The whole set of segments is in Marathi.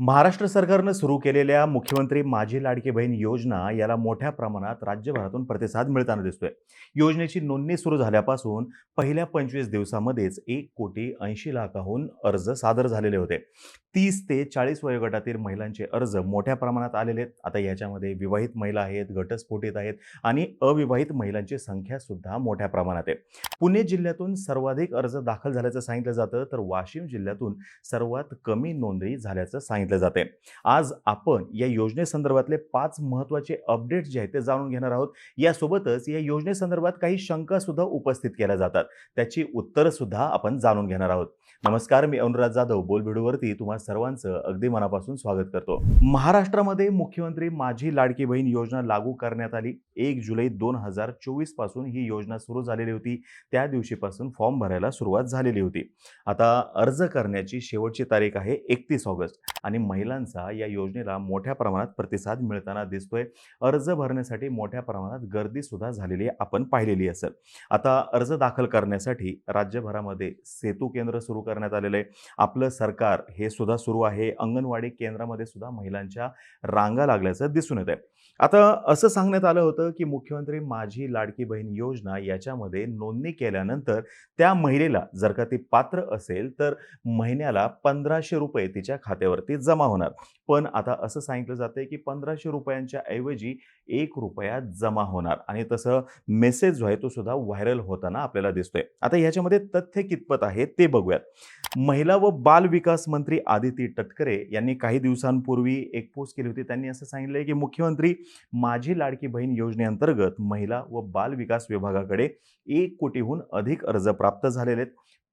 महाराष्ट्र सरकारनं सुरू केलेल्या मुख्यमंत्री माझी लाडकी बहीण योजना याला मोठ्या प्रमाणात राज्यभरातून प्रतिसाद मिळताना दिसतोय. योजनेची नोंदणी सुरू झाल्यापासून पहिल्या पंचवीस दिवसामध्येच एक कोटी ऐंशी लाखाहून अर्ज सादर झालेले होते. तीस ते चाळीस वयोगटातील महिलांचे अर्ज मोठ्या प्रमाणात आलेले आहेत. आता याच्यामध्ये विवाहित महिला आहेत घटस्फोटित आहेत आणि अविवाहित महिलांची संख्या सुद्धा मोठ्या प्रमाणात आहे. पुणे जिल्ह्यातून सर्वाधिक अर्ज दाखल झाल्याचं सांगितलं जातं तर वाशिम जिल्ह्यातून सर्वात कमी नोंदणी झाल्याचं सांगितलं जाते आज आपण या योजनेसंदर्भातले पाच महत्त्वाचे अपडेट जे आहेत ते जाणून घेणार आहोत. यासोबतच या योजनेसंदर्भात काही शंका सुद्धा उपस्थित केल्या जातात. त्याची उत्तरं सुद्धा आपण जाणून घेणार आहोत. नमस्कार मी अनुराज जाधव बोलबिडूवरती तुम्हा सर्वांचं अगदी मनापासून स्वागत करतो. महाराष्ट्रामध्ये मुख्यमंत्री माझी लाडकी बहीण योजना लागू करण्यात आली. एक जुलै दोन हजार चोवीसपासून ही योजना सुरू झालेली होती. त्या दिवशीपासून फॉर्म भरायला सुरुवात झालेली होती. आता अर्ज करण्याची शेवटची तारीख आहे एकतीस ऑगस्ट आणि महिलांचा या योजनेला मोठ्या प्रमाणात प्रतिसाद मिळताना दिसतोय. अर्ज भरण्यासाठी मोठ्या प्रमाणात गर्दी सुद्धा झालेली आपण पाहिलेली असेल. आता अर्ज दाखल करण्यासाठी राज्यभरामध्ये सेतू केंद्र सुरू करण्यात आलेलं आहे. आपलं सरकार हे सुद्धा सुरू आहे. अंगणवाडी केंद्रामध्ये सुद्धा महिलांच्या रांगा लागल्याचं दिसून येत आहे आता असं सांगण्यात आलं होतं की मुख्यमंत्री माझी लाडकी बहीण योजना याच्यामध्ये नोंदणी केल्यानंतर त्या महिलेला जर का ती पात्र असेल तर महिन्याला पंधराशे रुपये तिच्या खात्यावरती जमा होणार. पण आता असं सांगितलं जाते की पंधराशे रुपयांच्या ऐवजी एक रुपया जमा होणार. आणि तसं मेसेज जो आहे तो सुद्धा व्हायरल होताना आपल्याला दिसतोय. आता ह्याच्यामध्ये तथ्य कितपत आहे ते बघूयात. महिला व बाल विकास मंत्री आदिती तटकरे यांनी काही दिवसांपूर्वी एक पोस्ट केली होती. त्यांनी असं सांगितलंय की मुख्यमंत्री माझी लाडकी बहीण योजनेअंतर्गत महिला व बाल विकास विभागाकडे एक कोटीहून अधिक अर्ज प्राप्त झालेले आहेत.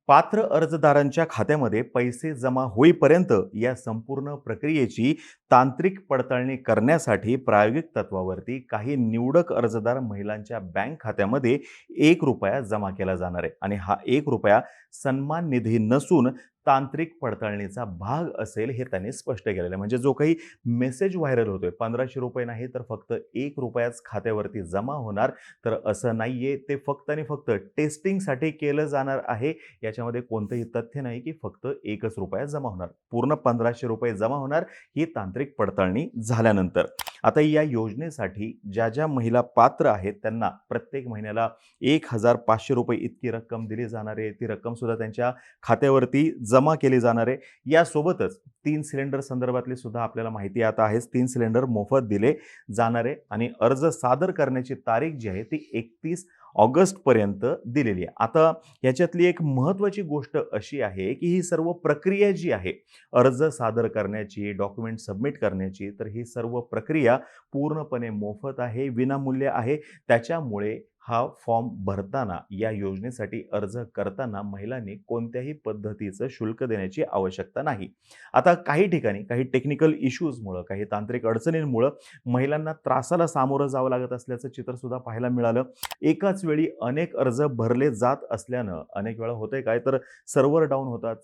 पात्र अर्जदारांच्या खात्यामध्ये पैसे जमा होईपर्यंत या संपूर्ण प्रक्रियेची तांत्रिक पडताळणी करण्यासाठी प्रायोगिक तत्वावरती काही निवडक अर्जदार महिलांच्या बँक खात्यामध्ये एक रुपया जमा केला जाणार आहे. आणि हा एक रुपया सन्मान निधी नसून तांत्रिक पडताळणीचा भाग असेल हे त्यांनी स्पष्ट केलेलं आहे. म्हणजे जो काही मेसेज व्हायरल होतोय पंधराशे रुपये नाही तर फक्त एक रुपयाच खात्यावरती जमा होणार. तर असं नाही आहे ते फक्त आणि फक्त टेस्टिंगसाठी केलं जाणार आहे. याच्यामध्ये कोणतंही तथ्य नाही की फक्त एकच रुपया जमा होणार. पूर्ण पंधराशे रुपये जमा होणार ही तांत्रिक पडताळणी झाल्यानंतर. आता या योजनेसाठी ज्या ज्या महिला पात्र आहेत त्यांना प्रत्येक महिन्याला एक हजार पाचशे रुपये इतकी रक्कम दिली जाणार आहे. ती रक्कमसुद्धा त्यांच्या खात्यावरती जमा केली जाणार आहे. यासोबतच तीन सिलेंडर संदर्भातली सुद्धा आपल्याला माहिती आता आहेच. तीन सिलेंडर मोफत दिले जाणार आहे आणि अर्ज सादर करण्याची तारीख जी आहे ती एकतीस ऑगस्टपर्यंत दिलेली आहे. आता याच्यातली एक महत्त्वाची गोष्ट अशी आहे की ही सर्व प्रक्रिया जी आहे अर्ज सादर करण्याची डॉक्युमेंट सबमिट करण्याची तर ही सर्व प्रक्रिया पूर्णपणे मोफत आहे विनामूल्य आहे. त्याच्यामुळे हा फॉर्म भरताना या योजनेसाठी अर्ज करताना महिलांनी कोणत्याही पद्धतीचं शुल्क देण्याची आवश्यकता नाही. आता काही ठिकाणी काही टेक्निकल इश्यूजमुळं काही तांत्रिक अडचणींमुळं महिलांना त्रासाला सामोरं जावं लागत असल्याचं चित्रसुद्धा पाहायला मिळालं. एकाच वेळी अनेक अर्ज भरले जात असल्यानं अनेक वेळा होतंय काय तर सर्व्हर डाऊन होतात.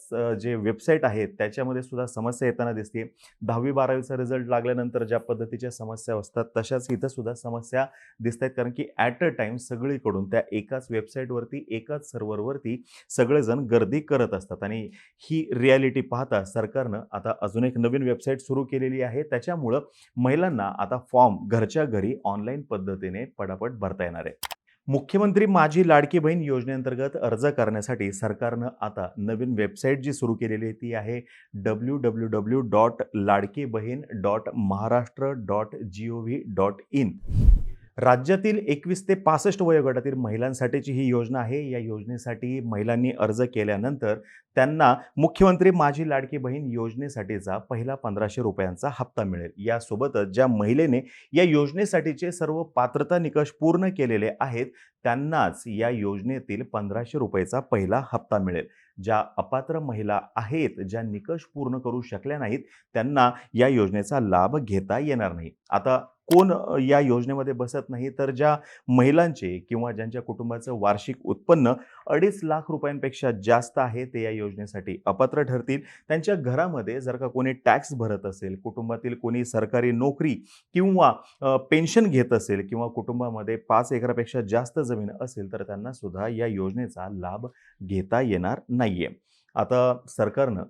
जे वेबसाईट आहेत त्याच्यामध्ये सुद्धा समस्या येताना दिसते दहावी बारावीचा रिझल्ट लागल्यानंतर ज्या पद्धतीच्या समस्या असतात तशाच इथं सुद्धा समस्या दिसत आहेत कारण की ॲट अ टाइम्स सगळीकडून त्या एकाच वेबसाईटवरती एकाच सर्व्हरवरती सगळेजण गर्दी करत असतात आणि ही रियालिटी पाहता सरकारनं आता अजून एक नवीन वेबसाईट सुरू केलेली आहे. त्याच्यामुळं महिलांना आता फॉर्म घरच्या घरी ऑनलाईन पद्धतीने पटापट भरता येणार आहे. मुख्यमंत्री माझी लाडकी बहीण योजनेअंतर्गत अर्ज करण्यासाठी सरकारनं आता नवीन वेबसाईट जी सुरू केलेली आहे ती आहे W W W dot Ladki Bahin dot Maharashtra dot G O V dot in. राज्यातील एकवीस ते पासष्ट वयोगटातील महिलांसाठीची ही योजना आहे. या योजनेसाठी महिलांनी अर्ज केल्यानंतर त्यांना मुख्यमंत्री माझी लाडकी बहीण योजनेसाठीचा पहिला पंधराशे रुपयांचा हप्ता मिळेल. यासोबतच ज्या महिलेने या योजनेसाठीचे सर्व पात्रता निकष पूर्ण केलेले आहेत त्यांनाच या योजनेतील पंधराशे रुपयेचा पहिला हप्ता मिळेल. ज्या अपात्र महिला आहेत ज्या निकष पूर्ण करू शकल्या नाहीत त्यांना या योजनेचा लाभ घेता येणार नाही. आता कोण या योजनेमध्ये बसत नाही? तर ज्या महिलांचे किंवा ज्यांच्या कुटुंबाचं वार्षिक उत्पन्न अडीच लाख रुपयांपेक्षा जास्त आहे ते या योजनेसाठी अपात्र ठरतील. त्यांच्या घरामध्ये जर का कोणी टॅक्स भरत असेल कुटुंबातील कोणी सरकारी नोकरी किंवा पेन्शन घेत असेल किंवा कुटुंबामध्ये पाच एकरापेक्षा जास्त जमीन असेल तर त्यांना सुद्धा या योजनेचा लाभ घेता येणार नाहीये. आता सरकारनं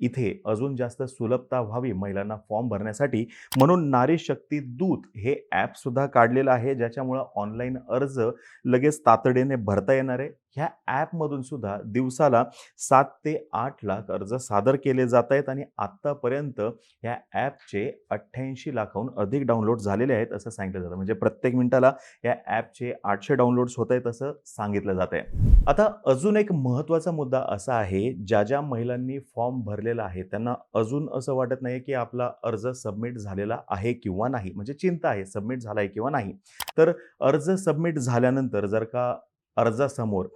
इथे अजून जास्त सुलभता व्हावी महिलांना फॉर्म भरण्यासाठी. म्हणून नारी शक्ती दूत हे ॲपसुद्धा काढलेलं आहे ज्याच्यामुळं ऑनलाईन अर्ज लगेच तातडीने भरता येणार आहे. ह्या ॲपमधून सुद्धा दिवसाला सात ते आठ लाख अर्ज सादर केले जात आहेत आणि आत्तापर्यंत ह्या ॲपचे अठ्ठ्याऐंशी लाखाहून अधिक डाउनलोड झालेले आहेत असं सांगितलं जातं. म्हणजे प्रत्येक मिनिटाला या ॲपचे आठशे डाउनलोड्स होत आहेत असं सांगितलं जात आहे. आता अजून एक महत्त्वाचा मुद्दा असा आहे ज्या ज्या महिलांनी फॉर्म भरलेला आहे. त्यांना अजून असं वाटत नाही की आपला अर्ज सबमिट झालेला आहे किंवा नाही. म्हणजे चिंता आहे सबमिट झाला आहे किंवा नाही. तर अर्ज सबमिट झाल्यानंतर जर का अर्जासमोर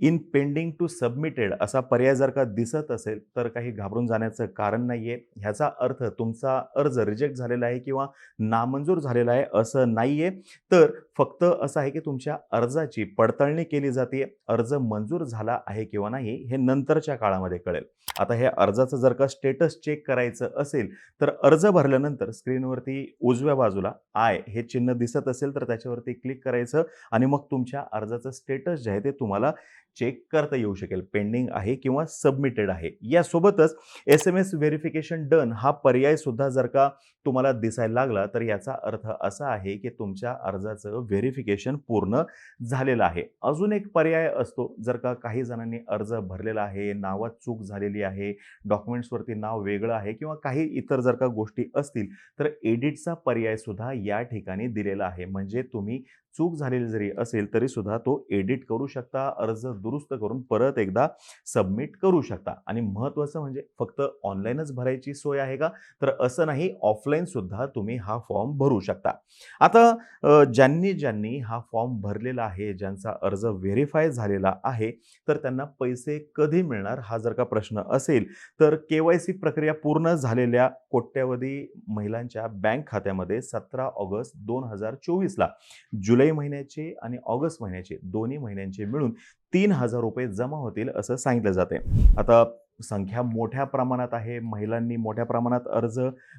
इन पेंडिंग टू सबमिटेड असा पर्याय जर का दिसत असेल तर काही घाबरून जाण्याचं कारण नाही आहे ह्याचा अर्थ तुमचा अर्ज रिजेक्ट झालेला आहे किंवा नामंजूर झालेला आहे असं नाही आहे तर फक्त असं आहे की तुमच्या अर्जाची पडताळणी केली जाते. अर्ज मंजूर झाला आहे किंवा नाही हे नंतरच्या काळामध्ये कळेल. आता हे अर्जाचं जर का स्टेटस चेक करायचं असेल तर अर्ज भरल्यानंतर स्क्रीनवरती उजव्या बाजूला आय हे चिन्ह दिसत असेल तर त्याच्यावरती क्लिक करायचं आणि मग तुमच्या अर्जाचं स्टेटस जे आहे ते तुम्हाला चेक करता येऊ शकेल पेंडिंग आहे किंवा सबमिटेड आहे. यासोबतच S M S verification done हा पर्याय सुद्धा जर का तुम्हाला दिसायला लागला तर याचा अर्थ असा आहे की तुमच्या अर्जाचं व्हेरिफिकेशन पूर्ण झालेलं आहे. अजून एक पर्याय असतो जर का काही जणांनी अर्ज भरलेला आहे नावात चूक झालेली आहे डॉक्युमेंट्सवरती नाव वेगळं आहे किंवा काही इतर जर का गोष्टी असतील तर एडिटचा पर्याय सुद्धा या ठिकाणी दिलेला आहे. म्हणजे तुम्ही चूक झालेली जरी असेल तरी सुद्धा तो एडिट करू शकता अर्ज दुरुस्त करून परत एकदा सबमिट करू शकता. आणि महत्त्वाचं म्हणजे फक्त ऑनलाईनच भरायची सोय आहे का? तर असं नाही ऑफलाईन सुद्धा तुम्ही हा फॉर्म भरू शकता. आता ज्यांनी ज्यांनी हा फॉर्म भरलेला आहे ज्यांचा अर्ज व्हेरीफाय झालेला आहे तर त्यांना पैसे कधी मिळणार हा जर का प्रश्न असेल तर के वाय सी प्रक्रिया पूर्ण झालेल्या कोट्यवधी महिलांच्या बँक खात्यामध्ये सतरा ऑगस्ट दोन हजार चोवीसला. जुलै महिन्याचे आणि ऑगस्ट महिन्याचे दोन्ही महिन्यांचे मिळून तीन हजार रुपये जमा होतील असं सांगितलं जाते आता संख्या मोठ्या प्रमाणात आहे महिलांनी मोठ्या प्रमाणात अर्ज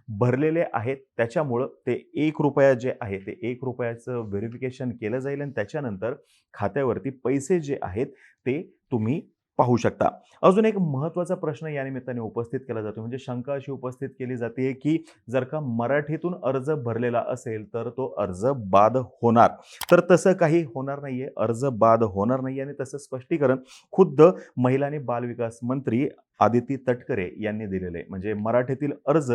भरलेले आहेत त्याच्यामुळं ते एक रुपया जे आहे ते एक रुपयाचं व्हेरिफिकेशन केलं जाईल आणि त्याच्यानंतर खात्यावरती पैसे जे आहेत ते तुम्ही पाहू शकता. अजून एक महत्त्वाचा प्रश्न या निमित्ताने उपस्थित केला जातो. म्हणजे शंका अशी उपस्थित केली जाते की जर का मराठीतून अर्ज भरलेला असेल तर तो अर्ज बाद होणार. तर तसं काही होणार नाहीये. अर्ज बाद होणार नाही आणि तसं स्पष्टीकरण खुद्द महिला आणि बालविकास मंत्री आदिती तटकरे यांनी दिलेले आहे. म्हणजे मराठीतील अर्ज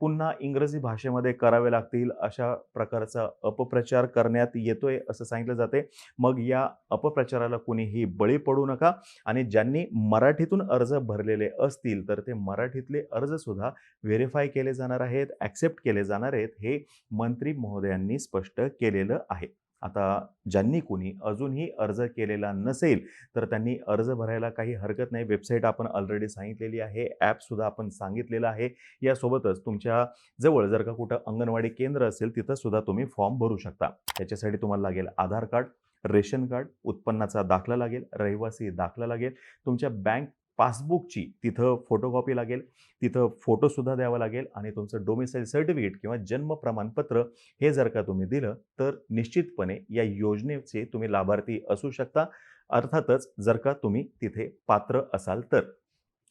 पुन्हा इंग्रजी भाषेमध्ये करावे लागतील अशा प्रकारचा अपप्रचार करण्यात येतोय असं सांगितलं जाते मग या अपप्रचाराला कुणीही बळी पडू नका आणि ज्यांनी मराठीतून अर्ज भरलेले असतील तर ते मराठीतले अर्ज सुद्धा व्हेरीफाय केले जाणार आहेत ॲक्सेप्ट केले जाणार आहेत हे मंत्री महोदयांनी स्पष्ट केलेलं आहे आता ज्यांनी कोणी अजूनही अर्ज केलेला नसेल तर त्यांनी अर्ज भरायला काही हरकत नाही. वेबसाईट आपण ऑलरेडी सांगितलेली आहे ॲपसुद्धा आपण सांगितलेलं आहे. यासोबतच तुमच्या जवळ जर का कुठं अंगणवाडी केंद्र असेल तिथंसुद्धा तुम्ही फॉर्म भरू शकता. त्याच्यासाठी तुम्हाला लागेल आधार कार्ड रेशन कार्ड उत्पन्नाचा दाखला लागेल रहिवासी दाखला लागेल. तुमच्या बँक पासबुकची तिथं फोटोकॉपी लागेल तिथं फोटोसुद्धा द्यावा लागेल आणि तुमचं डोमिसाईल सर्टिफिकेट किंवा जन्म प्रमाणपत्र हे जर का तुम्ही दिलं तर निश्चितपणे या योजनेचे तुम्ही लाभार्थी असू शकता. अर्थातच जर का तुम्ही तिथे पात्र असाल तर.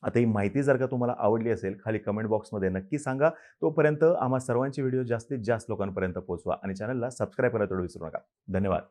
आता ही माहिती जर का तुम्हाला आवडली असेल खाली कमेंट बॉक्समध्ये नक्की सांगा. तोपर्यंत आम्हा सर्वांचे व्हिडिओ जास्तीत जास्त लोकांपर्यंत पोहोचवा आणि चॅनलला सबस्क्राईब करायला थोडं विसरू नका. धन्यवाद.